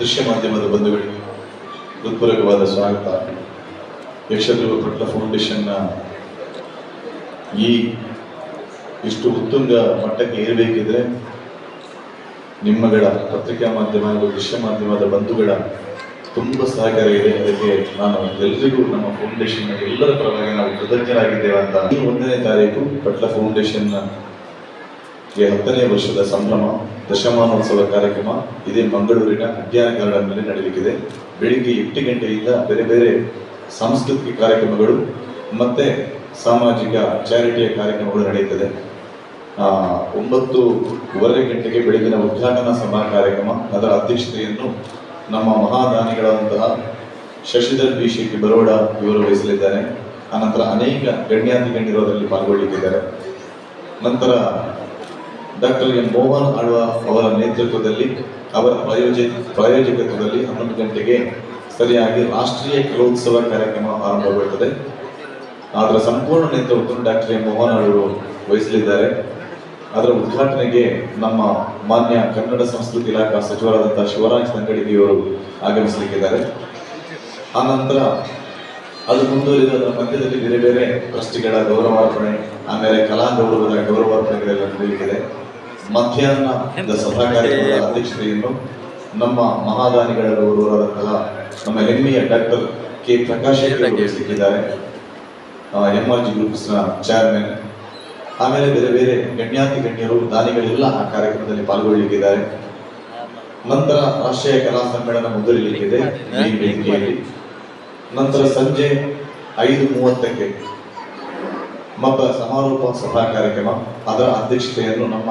ದೃಶ್ಯ ಮಾಧ್ಯಮದ ಬಂಧುಗಳಿಗೆ ಹೃತ್ಪೂರ್ವಕವಾದ ಸ್ವಾಗತ. ಯಕ್ಷಧ್ರುವ ಪಟ್ಲ ಫೌಂಡೇಶನ್ನ ಈ ಇಷ್ಟು ಉತ್ತುಂಗ ಮಟ್ಟಕ್ಕೆ ಏರಬೇಕಿದ್ರೆ ನಿಮ್ಮಗಳ ಪತ್ರಿಕಾ ಮಾಧ್ಯಮ ಹಾಗೂ ದೃಶ್ಯ ಮಾಧ್ಯಮದ ಬಂಧುಗಳ ತುಂಬ ಸಹಕಾರ ಇದೆ. ಅದಕ್ಕೆ ನಾನು ಎಲ್ಲರಿಗೂ ನಮ್ಮ ಫೌಂಡೇಶನ್ ಎಲ್ಲರ ಪರವಾಗಿ ನಾವು ಕೃತಜ್ಞರಾಗಿದ್ದೇವೆ ಅಂತ. ಈ ಒಂದನೇ ತಾರೀಕು ಪಟ್ಲ ಫೌಂಡೇಶನ್ ಗೆ ಹತ್ತನೇ ವರ್ಷದ ಸಂಭ್ರಮ, ದಶಮಾನೋತ್ಸವ ಕಾರ್ಯಕ್ರಮ ಇದೇ ಮಂಗಳೂರಿನ ಅಧ್ಯಾಯನ ಗಾರ್ಡನ್ ಮೇಲೆ ನಡೆಯಲಿಕ್ಕಿದೆ ಬೆಳಿಗ್ಗೆ ಎಂಟು ಗಂಟೆಯಿಂದ ಬೇರೆ ಬೇರೆ ಸಾಂಸ್ಕೃತಿಕ ಕಾರ್ಯಕ್ರಮಗಳು ಮತ್ತೆ ಸಾಮಾಜಿಕ ಚಾರಿಟಿಯ ಕಾರ್ಯಕ್ರಮಗಳು ನಡೆಯುತ್ತದೆ. ಒಂಬತ್ತೂವರೆ ಗಂಟೆಗೆ ಬೆಳಗಿನ ಉದ್ಘಾಟನಾ ಸಭಾ ಕಾರ್ಯಕ್ರಮ, ಅದರ ಅಧ್ಯಕ್ಷತೆಯನ್ನು ನಮ್ಮ ಮಹಾದಾನಿಗಳಾದಂತಹ ಶಶಿಧರ್ ಬಿ. ಶೆಟ್ಟಿ ಬರೋಡ ಇವರು ವಹಿಸಲಿದ್ದಾರೆ. ಅನಂತರ ಅನೇಕ ಗಣ್ಯಾತಿ ಗಣ್ಯರು ಅದರಲ್ಲಿ ಪಾಲ್ಗೊಳ್ಳಿಕ್ಕಿದ್ದಾರೆ. ನಂತರ ಡಾಕ್ಟರ್ ಎಂ ಮೋಹನ್ ಆಳ್ವ ಅವರ ನೇತೃತ್ವದಲ್ಲಿ ಅವರ ಪ್ರಾಯೋಜ, ಪ್ರಾಯೋಜಕತ್ವದಲ್ಲಿ ಹನ್ನೊಂದು ಗಂಟೆಗೆ ಸರಿಯಾಗಿ ರಾಷ್ಟ್ರೀಯ ಕಲೋತ್ಸವ ಕಾರ್ಯಕ್ರಮ ಆರಂಭಗೊಳ್ಳುತ್ತದೆ. ಅದರ ಸಂಪೂರ್ಣ ನೇತೃತ್ವವನ್ನು ಡಾಕ್ಟರ್ ಎಂ ಮೋಹನ್ ಅವರು ವಹಿಸಲಿದ್ದಾರೆ. ಅದರ ಉದ್ಘಾಟನೆಗೆ ನಮ್ಮ ಮಾನ್ಯ ಕನ್ನಡ ಸಂಸ್ಕೃತಿ ಇಲಾಖಾ ಸಚಿವರಾದಂಥ ಶಿವರಾಜ್ ತಂಗಡಿಗಿಯವರು ಆಗಮಿಸಲಿಕ್ಕಿದ್ದಾರೆ. ಆನಂತರ ಅದು ಮುಂದುವರಿದ ಅದರ ಮಧ್ಯದಲ್ಲಿ ಬೇರೆ ಬೇರೆ ಟ್ರಸ್ಟಿಗಳ ಗೌರವಾರ್ಪಣೆ, ಆಮೇಲೆ ಕಲಾ ಗೌರವದ ಗೌರವಾರ್ಪಣೆಗಳೆಲ್ಲ ನಡೆಯಲಿದೆ ಮಧ್ಯಾಹ್ನದ ಸಭಾ ಕಾರ್ಯಕ್ರಮದ ಅಧ್ಯಕ್ಷತೆಯನ್ನು ನಮ್ಮ ಮಹಾದಾನಿಗಳ ಗೌರವರಾದಂತಹ ನಮ್ಮ ಹೆಮ್ಮೆಯ ಡಾಕ್ಟರ್ ಕೆ ಪ್ರಕಾಶ್ ಸಿಕ್ಕಿದ್ದಾರೆ. ವಹಿಸಲಿಕ್ಕಿದ್ದಾರೆ ಎಂ ಆರ್ ಜಿ ಗ್ರೂಪ್ಸ್ನ ಚೇರ್ಮನ್ ಆಮೇಲೆ ಬೇರೆ ಬೇರೆ ಗಣ್ಯಾತಿ ಗಣ್ಯರು ದಾನಿಗಳೆಲ್ಲ ಆ ಕಾರ್ಯಕ್ರಮದಲ್ಲಿ ಪಾಲ್ಗೊಳ್ಳಲಿಕ್ಕಿದ್ದಾರೆ. ನಂತರ ರಾಷ್ಟ್ರೀಯ ಕಲಾ ಸಮ್ಮೇಳನ ಮುಂದುವರಿಯಲಿಕ್ಕಿದೆ ನಂತರ ಸಂಜೆ ಐದು ಮೂವತ್ತಕ್ಕೆ ಮಕ್ಕಳ ಸಮಾರೋಪ ಸಭಾ ಕಾರ್ಯಕ್ರಮ. ಅದರ ಅಧ್ಯಕ್ಷತೆಯನ್ನು ನಮ್ಮ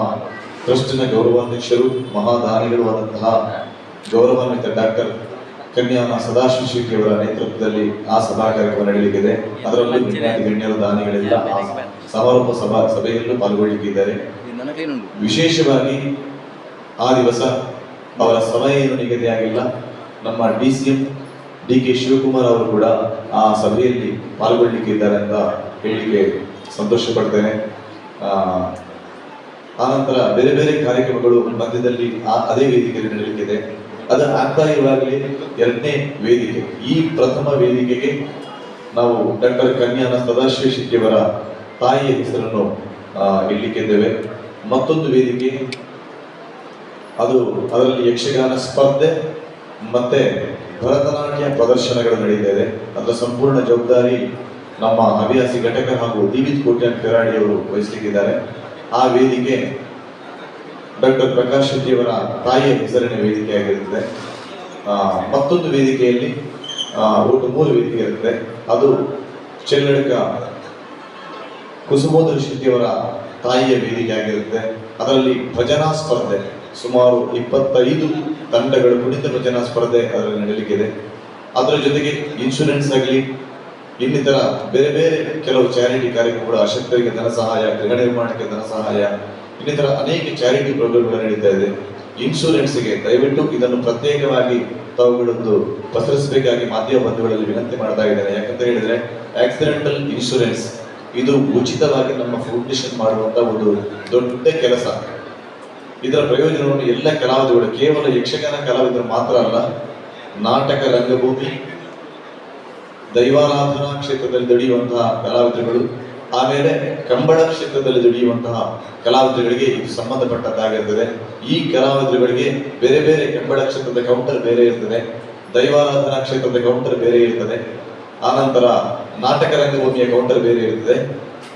ಟ್ರಸ್ಟಿನ ಗೌರವಾಧ್ಯಕ್ಷರು ಮಹಾದಾನಿಗಳಾದಂತಹ ಗೌರವಾನ್ವಿತ ಡಾಕ್ಟರ್ ಕನ್ಯಾನ ಸದಾಶಿವ ಶೆಟ್ಟಿ ಅವರ ನೇತೃತ್ವದಲ್ಲಿ ಆ ಸಭಾ ಕಾರ್ಯಕ್ರಮ ನಡೆಯಲಿಕ್ಕಿದೆ. ಅದರಲ್ಲಿ ಗಣ್ಯರ ದಾನಿಗಳೆಲ್ಲ ಸಮಾರೋಪ ಸಭಾ ಸಭೆಯಲ್ಲೂ ಪಾಲ್ಗೊಳ್ಳಲಿಕ್ಕಿದ್ದಾರೆ ವಿಶೇಷವಾಗಿ ಆ ದಿವಸ ಅವರ ಸಮಯ ಏನು ನಿಗದಿಯಾಗಿಲ್ಲ ನಮ್ಮ D C M D K Shivakumar ಅವರು ಕೂಡ ಆ ಸಭೆಯಲ್ಲಿ ಪಾಲ್ಗೊಳ್ಳಿಕ್ಕಿದ್ದಾರೆ ಅಂತ ಹೇಳಲಿಕ್ಕೆ ಸಂತೋಷ ಪಡ್ತೇನೆ. ಆ, ಆನಂತರ ಬೇರೆ ಬೇರೆ ಕಾರ್ಯಕ್ರಮಗಳು ಮಧ್ಯದಲ್ಲಿ ಆ- ಅದೇ ವೇದಿಕೆಯಲ್ಲಿ ನಡೆಯಲಿಕ್ಕಿದೆ. ಅದು ಆಗ್ತಾ ಇರುವಾಗಲೇ ಎರಡನೇ ವೇದಿಕೆ. ಈ ಪ್ರಥಮ ವೇದಿಕೆಗೆ ನಾವು ಡಾಕ್ಟರ್ ಕನ್ಯಾನ ಸದಾಶಿವ ಶೆಟ್ಟಿಯವರ ತಾಯಿಯ ಹೆಸರನ್ನು ಇಡ್ಲಿಕ್ಕಿದ್ದೇವೆ. ಮತ್ತೊಂದು ವೇದಿಕೆ, ಅದು ಅದರಲ್ಲಿ ಯಕ್ಷಗಾನ ಸ್ಪರ್ಧೆ ಮತ್ತೆ ಭರತನಾಟ್ಯ ಪ್ರದರ್ಶನಗಳು ನಡೀತಾ ಅದರ ಸಂಪೂರ್ಣ ಜವಾಬ್ದಾರಿ ನಮ್ಮ ಹವ್ಯಾಸಿ ಘಟಕ ಹಾಗೂ ದಿವಿತ್ ಕೋಟ್ಯಾನ್ ಕೆರಾಡಿ ಅವರು ವಹಿಸಲಿಕ್ಕಿದ್ದಾರೆ. ಆ ವೇದಿಕೆ ಡಾಕ್ಟರ್ ಪ್ರಕಾಶ್ ಶೆಟ್ಟಿಯವರ ತಾಯಿಯ ಹೆಸರಿನ ವೇದಿಕೆಯಾಗಿರುತ್ತದೆ ಮತ್ತೊಂದು ವೇದಿಕೆಯಲ್ಲಿ ಒಟ್ಟು ಮೂರು ವೇದಿಕೆ ಇರುತ್ತೆ ಅದು ಚೆಲ್ಲಡಕ ಕುಸುಮೋದರ ಶೆಟ್ಟಿಯವರ ತಾಯಿಯ ವೇದಿಕೆ ಆಗಿರುತ್ತೆ ಅದರಲ್ಲಿ ಭಜನಾ ಸ್ಪರ್ಧೆ, ಸುಮಾರು ಇಪ್ಪತ್ತೈದು ತಂಡಗಳು ಕುಣಿತ ಭಜನಾ ಸ್ಪರ್ಧೆ ಅದರಲ್ಲಿ ನಡೆಯಲಿಕ್ಕಿದೆ ಅದರ ಜೊತೆಗೆ ಇನ್ಶೂರೆನ್ಸ್ ಆಗಲಿ ಇನ್ನಿತರ ಬೇರೆ ಬೇರೆ ಕೆಲವು ಚಾರಿಟಿ ಕಾರ್ಯಕ್ರಮಗಳು ಅಶಕ್ತರಿಗೆ ಧನ ಸಹಾಯ ಗೃಹ ನಿರ್ಮಾಣಕ್ಕೆ ಧನ ಸಹಾಯ, ಇನ್ನಿತರ ಅನೇಕ ಚಾರಿಟಿ ಪ್ರೋಗ್ರಾಮ್ಗಳು ನಡೀತಾ ಇದೆ. ಇನ್ಶೂರೆನ್ಸ್ಗೆ ದಯವಿಟ್ಟು ಇದನ್ನು ಪ್ರತ್ಯೇಕವಾಗಿ ತಾವುಗಳೊಂದು ಪಸರಿಸಬೇಕಾಗಿ ಮಾಧ್ಯಮ ಬಂಧುಗಳಲ್ಲಿ ವಿನಂತಿ ಮಾಡ್ತಾ ಇದ್ದಾರೆ ಯಾಕಂತ ಹೇಳಿದ್ರೆ ಆಕ್ಸಿಡೆಂಟಲ್ ಇನ್ಶೂರೆನ್ಸ್ ಇದು ಉಚಿತವಾಗಿ ನಮ್ಮ ಫೌಂಡೇಶನ್ ಮಾಡುವಂತ ಒಂದು ದೊಡ್ಡ ಕೆಲಸ. ಇದರ ಪ್ರಯೋಜನವನ್ನು ಎಲ್ಲ ಕಲಾವಿದರುಗಳು, ಕೇವಲ ಯಕ್ಷಗಾನ ಕಲಾವಿದರು ಮಾತ್ರ ಅಲ್ಲ, ನಾಟಕ ರಂಗಭೂಮಿ ದೈವಾರಾಧನಾ ಕ್ಷೇತ್ರದಲ್ಲಿ ದುಡಿಯುವಂತಹ ಕಲಾವಿದರುಗಳು, ಆಮೇಲೆ ಕಂಬಳ ಕ್ಷೇತ್ರದಲ್ಲಿ ದುಡಿಯುವಂತಹ ಕಲಾವಿದರುಗಳಿಗೆ ಇದು ಸಂಬಂಧಪಟ್ಟದ್ದಾಗಿರ್ತದೆ. ಈ ಕಲಾವಿದರುಗಳಿಗೆ ಬೇರೆ ಬೇರೆ ಕಂಬಳ ಕ್ಷೇತ್ರದ ಕೌಂಟರ್ ಬೇರೆ ಇರ್ತದೆ. ದೈವಾರಾಧನಾ ಕ್ಷೇತ್ರದ ಕೌಂಟರ್ ಬೇರೆ ಇರ್ತದೆ. ಆನಂತರ ನಾಟಕ ರಂಗಭೂಮಿಯ ಕೌಂಟರ್ ಬೇರೆ ಇರ್ತದೆ.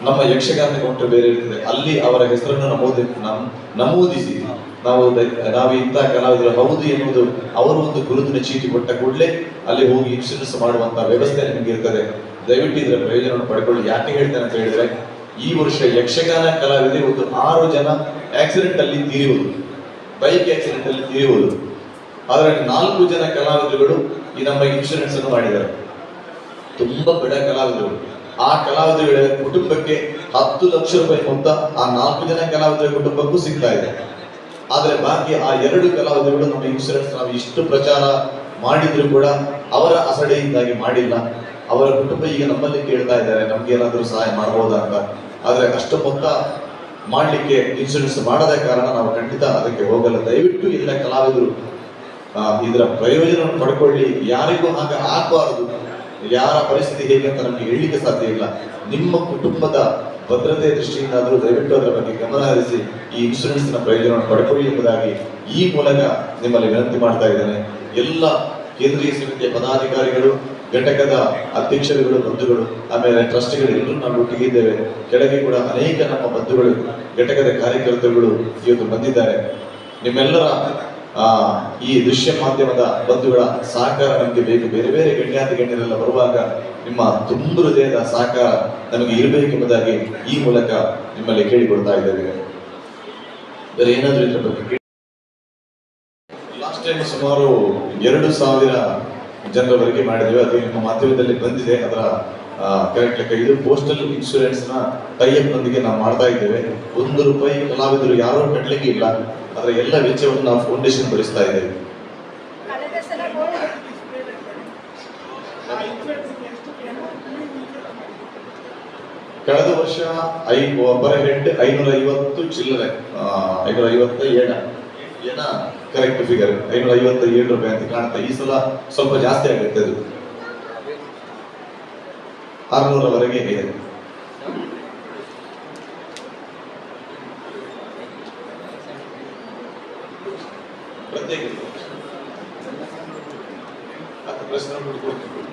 ನಮ್ಮ ಯಕ್ಷಗಾನ ಕೌಂಟರ್ ಬೇರೆ ಇರ್ತದೆ ಅಲ್ಲಿ ಅವರ ಹೆಸರನ್ನು ನಮೂದಿ ನಮ್- ನಮೂದಿಸಿ. ನಾವು ನಾವು ಇಂತಹ ಕಲಾವಿದರು ಹೌದು ಎನ್ನುವುದು ಅವರು ಒಂದು ಗುರುತಿನ ಚೀಟಿ ಕೊಟ್ಟ ಕೂಡಲೇ ಅಲ್ಲಿ ಹೋಗಿ ಇನ್ಶೂರೆನ್ಸ್ ಮಾಡುವಂತಹ ವ್ಯವಸ್ಥೆ ನಿಮಗೆ ಇರ್ತದೆ. ದಯವಿಟ್ಟು ಇದರ ಪ್ರಯೋಜನವನ್ನು ಪಡ್ಕೊಳ್ಳಿ. ಯಾಕೆ ಹೇಳ್ತೇನೆ ಅಂತ ಹೇಳಿದ್ರೆ, ಈ ವರ್ಷ ಯಕ್ಷಗಾನ ಕಲಾವಿದರೆ ಒಂದು ಆರು ಜನ ಆಕ್ಸಿಡೆಂಟ್ ಅಲ್ಲಿ ತೀರುವುದು ಬೈಕ್ ಆಕ್ಸಿಡೆಂಟ್ ಅಲ್ಲಿ ತೀರುವುದು ಅದರಲ್ಲಿ ನಾಲ್ಕು ಜನ ಕಲಾವಿದರುಗಳು ಈ ನಮ್ಮ ಇನ್ಶೂರೆನ್ಸ್ ಅನ್ನು ಮಾಡಿದ್ದಾರೆ. ತುಂಬಾ ಬಡ ಕಲಾವಿದರು. ಆ ಕಲಾವಿದರುಗಳ ಕುಟುಂಬಕ್ಕೆ ಹತ್ತು ಲಕ್ಷ ರೂಪಾಯಿ ಮೊತ್ತ ಆ ನಾಲ್ಕು ಜನ ಕಲಾವಿದರ ಕುಟುಂಬಕ್ಕೂ ಸಿಗ್ತಾ ಇದೆ. ಆದರೆ ಬಾಕಿ ಆ ಎರಡು ಕಲಾವಿದರುಗಳು ನಮ್ಮ ಇನ್ಶೂರೆನ್ಸ್ ನಾವು ಇಷ್ಟು ಪ್ರಚಾರ ಮಾಡಿದ್ರು ಕೂಡ ಅವರ ಅಸಡೆಯಿಂದಾಗಿ ಮಾಡಿಲ್ಲ. ಅವರ ಕುಟುಂಬ ಈಗ ನಮ್ಮಲ್ಲಿ ಕೇಳ್ತಾ ಇದ್ದಾರೆ, ನಮ್ಗೆ ಏನಾದರೂ ಸಹಾಯ ಮಾಡಬಹುದಾ ಅಂತ. ಆದರೆ ಅಷ್ಟು ಮೊತ್ತ ಮಾಡಲಿಕ್ಕೆ ಇನ್ಶೂರೆನ್ಸ್ ಮಾಡದ ಕಾರಣ ನಾವು ಖಂಡಿತ ಅದಕ್ಕೆ ಹೋಗಲ್ಲ. ದಯವಿಟ್ಟು ಎಲ್ಲ ಕಲಾವಿದರು ಇದರ ಪ್ರಯೋಜನವನ್ನು ಪಡ್ಕೊಳ್ಳಿ. ಯಾರಿಗೂ ಹಾಗೆ ಆಗಬಾರದು. ಯಾರ ಪರಿಸ್ಥಿತಿ ಹೇಗೆ ಅಂತ ನಮಗೆ ಹೇಳಲಿಕ್ಕೆ ಸಾಧ್ಯ ಇಲ್ಲ. ನಿಮ್ಮ ಕುಟುಂಬದ ಭದ್ರತೆ ದೃಷ್ಟಿಯಿಂದಾದರೂ ದಯವಿಟ್ಟು ಅದರ ಬಗ್ಗೆ ಗಮನ ಹರಿಸಿ ಈ ನ ಪ್ರಯೋಜನವನ್ನು ಪಡ್ಕೊಳ್ಳಿ ಎಂಬುದಾಗಿ ಈ ಮೂಲಕ ನಿಮ್ಮಲ್ಲಿ ವಿನಂತಿ ಮಾಡ್ತಾ ಇದ್ದೇನೆ. ಎಲ್ಲ ಕೇಂದ್ರೀಯ ಸಮಿತಿಯ ಪದಾಧಿಕಾರಿಗಳು, ಘಟಕದ ಅಧ್ಯಕ್ಷರುಗಳು, ಬಂಧುಗಳು, ಆಮೇಲೆ ಟ್ರಸ್ಟ್ಗಳು ಎಲ್ಲರೂ ನಾವು ಒಟ್ಟಿಗಿದ್ದೇವೆ. ಕೆಳಗೆ ಕೂಡ ಅನೇಕ ನಮ್ಮ ಬಂಧುಗಳು, ಘಟಕದ ಕಾರ್ಯಕರ್ತರುಗಳು ಇವತ್ತು ಬಂದಿದ್ದಾರೆ. ನಿಮ್ಮೆಲ್ಲರ ಈ ದೃಶ್ಯ ಮಾಧ್ಯಮದ ಬಂಧುಗಳ ಸಹಕಾರ ನಮಗೆ ಬೇಕು. ಬೇರೆ ಬೇರೆ ಗಣ್ಯಾತಿ ಗಣ್ಯರೆಲ್ಲ ಬರುವಾಗ ನಿಮ್ಮ ತುಂಬು ಹೃದಯದ ಸಹಕಾರ ನಮಗೆ ಇರಬೇಕೆಂಬುದಾಗಿ ಈ ಮೂಲಕ ನಿಮ್ಮಲ್ಲಿ ಕೇಳಿಕೊಡ್ತಾ ಇದ್ದೇವೆ. ಬೇರೆ ಏನಾದರೂ ಇದ್ರ ಬಗ್ಗೆ ಲಾಸ್ಟ್ ಟೈಮ್ ಸುಮಾರು ಎರಡು ಸಾವಿರ ಜನರವರೆಗೆ ಮಾಡಿದ್ವಿ. ಅದು ನಿಮ್ಮ ಮಾಧ್ಯಮದಲ್ಲಿ ಬಂದಿದೆ. ಅದರ ಕರೆಕ್ಟ್ ಲೆಕ್ಕ ಇದು ಪೋಸ್ಟಲ್ ಇನ್ಶೂರೆನ್ಸ್ನ ಟೈಅಪ್ ನೊಂದಿಗೆ ನಾವು ಮಾಡ್ತಾ ಇದ್ದೇವೆ. ಒಂದು ರೂಪಾಯಿ ಕಲಾವಿದರು ಯಾರು ಕಟ್ಟಲಿಕ್ಕೆ ಇಲ್ಲ. ಅದರ ಎಲ್ಲ ವೆಚ್ಚವನ್ನು ನಾವು ಫೌಂಡೇಶನ್ ಭರಿಸ್ತಾ ಇದ್ದೇವೆ. ಕಳೆದ ವರ್ಷ ಐ ಪರ್ ಹೆಡ್ ಐನೂರ ಐವತ್ತು ಚಿಲ್ಲರೆ ಐನೂರ ಐವತ್ತ ಏಳ ಏನ ಕರೆಕ್ಟ್ ಫಿಗರ್ ಐನೂರ ಐವತ್ತ ಏಳು ರೂಪಾಯಿ ಅಂತ ಕಾಣುತ್ತೆ ಈ ಸಲ ಸ್ವಲ್ಪ ಜಾಸ್ತಿ ಆಗುತ್ತೆ ಅದು. ಆರುನೂರವರೆಗೆ ಇದೆ. ಪ್ರತ್ಯೇಕ ಹತ್ತು ಪ್ರಶ್ನೆ ಕೊಡ್ತೀನಿ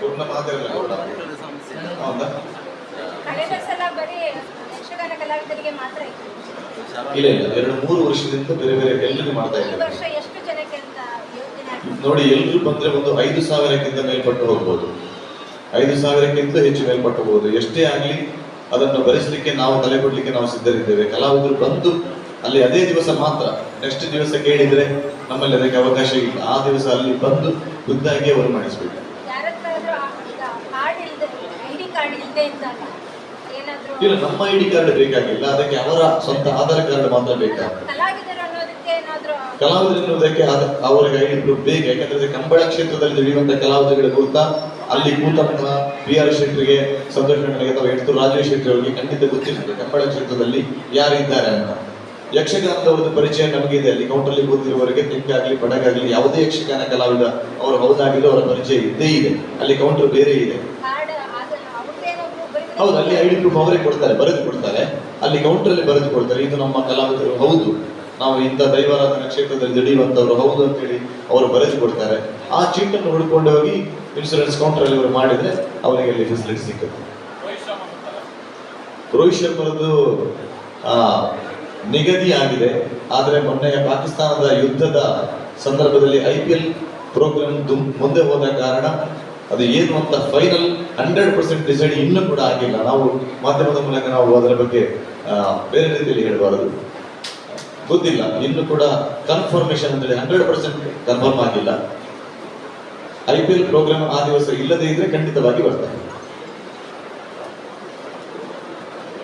ಪೂರ್ಣ ಮಾತಾಡಲ್ಲ ಹೌದಾ ಕಳೆದ ಸಲ ಬರೀ ಯಕ್ಷಗಾನ ಕಲಾವಿದರಿಗೆ ಮಾತ್ರ ಇತ್ತು ಇಲ್ಲ ಇಲ್ಲ. ಎರಡು ಮೂರು ವರ್ಷದಿಂದ ಬೇರೆ ಬೇರೆ ಎಲ್ಲರಿಗೂ ಮಾಡ್ತಾ ಇದ್ದಾರೆ. ಎಷ್ಟು ಜನಕ್ಕೆ ಅಂತ ನೋಡಿ ಎಲ್ಲರೂ ಬಂದ್ರೆ ಒಂದು ಐದು ಸಾವಿರಕ್ಕಿಂತ ಮೇಲ್ಪಟ್ಟು ಹೋಗ್ಬೋದು. ಐದು ಸಾವಿರಕ್ಕಿಂತ ಹೆಚ್ಚು ಮೇಲ್ಪಟ್ಟು ಹೋಗ್ಬೋದು. ಎಷ್ಟೇ ಆಗಲಿ ಅದನ್ನು ಭರಿಸಲಿಕ್ಕೆ ನಾವು ತಲೆ ಕೊಡ್ಲಿಕ್ಕೆ ನಾವು ಸಿದ್ಧರಿದ್ದೇವೆ. ಕಲಾವಿದರು ಬಂದು ಅಲ್ಲಿ ಅದೇ ದಿವಸ ಮಾತ್ರ ನೆಕ್ಸ್ಟ್ ದಿವಸ ಕೇಳಿದ್ರೆ ನಮ್ಮಲ್ಲಿ ಅದಕ್ಕೆ ಅವಕಾಶ ಇಲ್ಲ. ಆ ದಿವಸ ಅಲ್ಲಿ ಬಂದು ಖುದ್ದಾಗಿ ಅವರು ಮಾಡಿಸ್ಬೇಕು ಇಲ್ಲ ನಮ್ಮ ಐ ಡಿ ಕಾರ್ಡ್ ಬೇಕಾಗಿಲ್ಲ. ಅದಕ್ಕೆ ಅವರ ಸ್ವಂತ ಆಧಾರ್ ಕಾರ್ಡ್ ಮಾತ್ರ ಬೇಕಾ ಕಲಾವಿದರು ಎನ್ನುವುದಕ್ಕೆ ಅವರಿಗೆ ಐಡಿ ಪ್ರೂಫ್ ಬೇಕು ಯಾಕಂದ್ರೆ ಕಂಬಳ ಕ್ಷೇತ್ರದಲ್ಲಿ ದುಡಿಯುವಂತ ಕಲಾವಿದರುಗಳ ಕುರಿತ ಅಲ್ಲಿ ಕೂತಪ್ಪ ಬಿ ಆರ್ ಶೆಟ್ಟರಿಗೆ ಸಂತೋಷ್ ಅಥವಾ ಎಡ್ತು ರಾಜೇಶ್ ಶೆಟ್ಟಿ ಅವರಿಗೆ ಖಂಡಿತ ಗೊತ್ತಿರ್ತದೆ ಕಂಬಳ ಕ್ಷೇತ್ರದಲ್ಲಿ ಯಾರಿದ್ದಾರೆ ಅಂತ. ಯಕ್ಷಗಾನದ ಒಂದು ಪರಿಚಯ ನಮಗೆ ಇದೆ ಅಲ್ಲಿ ಕೌಂಟರ್ಲಿ ಕೂತಿರುವವರಿಗೆ ತೆಕ್ಕಾಗ್ಲಿ ಪಡಗಾಗ್ಲಿ ಯಾವುದೇ ಯಕ್ಷಗಾನ ಕಲಾವಿದ ಅವರು ಹೌದಾಗಿಲ್ಲ ಅವರ ಪರಿಚಯ ಇದ್ದೇ ಇದೆ. ಅಲ್ಲಿ ಕೌಂಟರ್ ಬೇರೆ ಇದೆ. ಹೌದು ಅಲ್ಲಿ ಐಡಿ ಪ್ರೂಫ್ ಅವರೇ ಕೊಡ್ತಾರೆ ಬರೆದು ಕೊಡ್ತಾರೆ. ಅಲ್ಲಿ ಕೌಂಟರ್ ಅಲ್ಲಿ ಬರೆದು ಕೊಡ್ತಾರೆ ಇದು ನಮ್ಮ ಕಲಾವಿದರು ಹೌದು. ನಾವು ಇಂಥ ದೈವಾರಾಧನಾ ಕ್ಷೇತ್ರದಲ್ಲಿ ದುಡಿಯುವಂತವ್ರು ಹೌದು ಅಂತೇಳಿ ಅವರು ಬರೆದು ಕೊಡ್ತಾರೆ. ಆ ಚೀಟನ್ನು ಹುಡ್ಕೊಂಡು ಹೋಗಿ ಇನ್ಶೂರೆನ್ಸ್ ಕೌಂಟರ್ ಅಲ್ಲಿ ಅವರು ಮಾಡಿದ್ರೆ ಅವರಿಗೆ ಅಲ್ಲಿ ಫೆಸಿಲಿಟಿ ಸಿಕ್ಕುತ್ತೆ. ರೋಹಿತ್ ಶರ್ಮರದ್ದು ಆ, ನಿಗದಿ ಆಗಿದೆ ಆದರೆ ಮೊನ್ನೆ ಪಾಕಿಸ್ತಾನದ ಯುದ್ಧದ ಸಂದರ್ಭದಲ್ಲಿ ಐ ಪಿ ಎಲ್ ಪ್ರೋಗ್ರಾಮ್ ಮುಂದೆ ಹೋದ ಕಾರಣ ಅದು ಏನು ಅಂತ ಫೈನಲ್ ಹಂಡ್ರೆಡ್ ಪರ್ಸೆಂಟ್ ಡಿಸೈಡ್ ಇನ್ನೂ ಕೂಡ ಆಗಿಲ್ಲ. ನಾವು ಮಾಧ್ಯಮದ ಮೂಲಕ ನಾವು ಅದರ ಬಗ್ಗೆ ಬೇರೆ ರೀತಿಯಲ್ಲಿ ಹೇಳಬಾರದು. ಗೊತ್ತಿಲ್ಲ. ಇನ್ನು ಕೂಡ ಕನ್ಫರ್ಮೇಶನ್ ಅಂತೇಳಿ ಹಂಡ್ರೆಡ್ ಪರ್ಸೆಂಟ್ ಕನ್ಫರ್ಮ್ ಆಗಿಲ್ಲ. ಐ ಪಿ ಎಲ್ ಪ್ರೋಗ್ರಾಮ್ ಆ ದಿವಸ ಇಲ್ಲದೇ ಇದ್ರೆ ಖಂಡಿತವಾಗಿ ಬರ್ತಾರೆ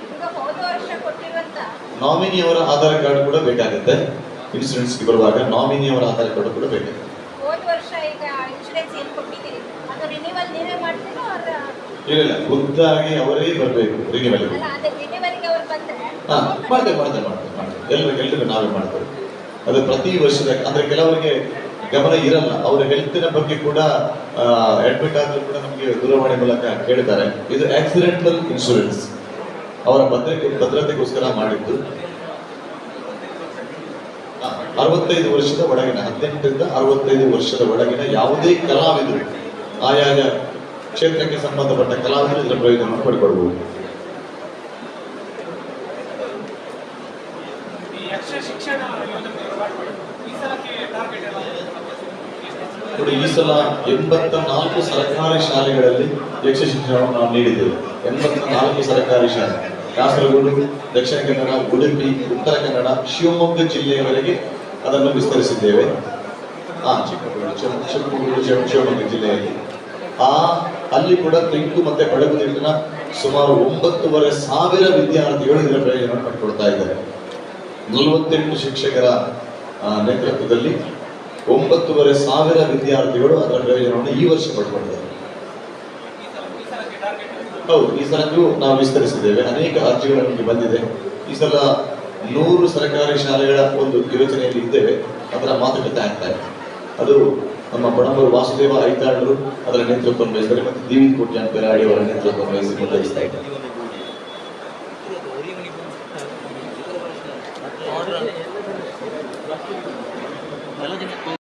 ಈಗ ಹೋದ ವರ್ಷ ಕೊಟ್ಟಿರುವಂತ ನಾಮಿನಿಯವರ ಆಧಾರ್ ಕಾರ್ಡ್ ಕೂಡ ಬೇಕಾಗುತ್ತೆ. ಇನ್ಸೂರೆನ್ಸ್ಗೆ ಬರುವಾಗ ನಾಮಿನಿಯವರ ಆಧಾರ್ ಕಾರ್ಡ್ ಕೂಡ ಬೇಕಾಗುತ್ತೆ. ಇಲ್ಲ ಇಲ್ಲ ಖುದ್ದಾಗಿ ಅವರೇ ಬರಬೇಕು ರಿನಿವಲ್ ಹಾ ಮಾಡ್ತೇವೆ ಮಾಡ್ತೇವೆ ಮಾಡ್ತೇವೆ ಮಾಡ್ತೇವೆ. ಎಲ್ಲರಿಗೂ ಎಲ್ಲರಿಗೂ ನಾವೇ ಮಾಡ್ತೇವೆ. ಅದು ಪ್ರತಿ ವರ್ಷದ ಅಂದ್ರೆ ಕೆಲವರಿಗೆ ಗಮನ ಇರಲ್ಲ. ಅವರ ಹೆಲ್ತಿನ ಬಗ್ಗೆ ಕೂಡ ಅಡ್ಮಿಟ್ ಆದ್ರೂ ಕೂಡ ನಮಗೆ ದೂರವಾಣಿ ಮೂಲಕ ಕೇಳ್ತಾರೆ. ಇದು ಆಕ್ಸಿಡೆಂಟಲ್ ಇನ್ಶೂರೆನ್ಸ್ ಅವರ ಭದ್ರತೆ ಭದ್ರತೆಗೋಸ್ಕರ ಮಾಡಿದ್ದು. ಅರವತ್ತೈದು ವರ್ಷದ ಒಳಗಿನ, ಹದಿನೆಂಟರಿಂದ ಅರವತ್ತೈದು ವರ್ಷದ ಒಳಗಿನ ಯಾವುದೇ ಕಲಾವಿದರು, ಆಯಾಯ ಕ್ಷೇತ್ರಕ್ಕೆ ಸಂಬಂಧಪಟ್ಟ ಕಲಾವಿದರು ಇದರ ಪ್ರಯೋಜನವನ್ನು ಪಡ್ಕೊಳ್ಬಹುದು ಈ ಸಲ ಎಂಬತ್ತ ನಾಲ್ಕು ಸರ್ಕಾರಿ ಶಾಲೆಗಳಲ್ಲಿ ಯಕ್ಷ ಶಿಕ್ಷಣವನ್ನು ನಾವು ನೀಡಿದ್ದೇವೆ. ಎಂಬತ್ತ ನಾಲ್ಕು ಸರ್ಕಾರಿ ಶಾಲೆ. ಕಾಸರಗೋಡು ದಕ್ಷಿಣ ಕನ್ನಡ, ಉಡುಪಿ, ಉತ್ತರ ಕನ್ನಡ, ಶಿವಮೊಗ್ಗ ಜಿಲ್ಲೆಯವರೆಗೆ ಅದನ್ನು ವಿಸ್ತರಿಸಿದ್ದೇವೆ. ಆ, ಚಿಕ್ಕಮಗಳೂರು ಚಿಕ್ಕಮಗಳೂರು, ಶಿವ- ಶಿವಮೊಗ್ಗ ಜಿಲ್ಲೆಯಲ್ಲಿ. ಆ, ಅಲ್ಲಿ ಕೂಡ ತೆಂಕು ಮತ್ತೆ ನೀರಿನ ಸುಮಾರು ಒಂಬತ್ತುವರೆ ಸಾವಿರ ವಿದ್ಯಾರ್ಥಿಗಳು ಇದರ ಪ್ರಯೋಜನ ಪಡ್ಕೊಳ್ತಾ ಇದ್ದಾರೆ. ನಲವತ್ತೆಂಟು ಶಿಕ್ಷಕರ ನೇತೃತ್ವದಲ್ಲಿ ಒಂಬತ್ತುವರೆ ಸಾವಿರ ವಿದ್ಯಾರ್ಥಿಗಳು ಅದರ ಪ್ರಯೋಜನವನ್ನು ಈ ವರ್ಷ ಪಡ್ಕೊಂಡಿದ್ದಾರೆ. ಹೌದು, ಈ ಸಲಕ್ಕೂ ನಾವು ವಿಸ್ತರಿಸಿದ್ದೇವೆ. ಅನೇಕ ಅರ್ಜಿಗಳು ನಮಗೆ ಬಂದಿದೆ. ಈ ಸಲ ನೂರು ಸರ್ಕಾರಿ ಶಾಲೆಗಳ ಒಂದು ಯೋಜನೆಯಲ್ಲಿ ಇದ್ದೇವೆ. ಅದರ ಮಾತುಕತೆ ಆಗ್ತಾ ಇದೆ. ಅದು ನಮ್ಮ ಬಣಂಬರು ವಾಸುದೇವ ಐತಾಳರು ಅದರ ನೇತೃತ್ವ ವಹಿಸಿದ್ದಾರೆ ಮತ್ತು ದಿವಿನ್ ಕೋಟ್ಯಾನ್ ಪೆರಾಡಿ ಅವರ ನೇತೃತ್ವವನ್ನು ವಹಿಸಿ ವಹಿಸ್ತಾ ಇದ್ದಾರೆ.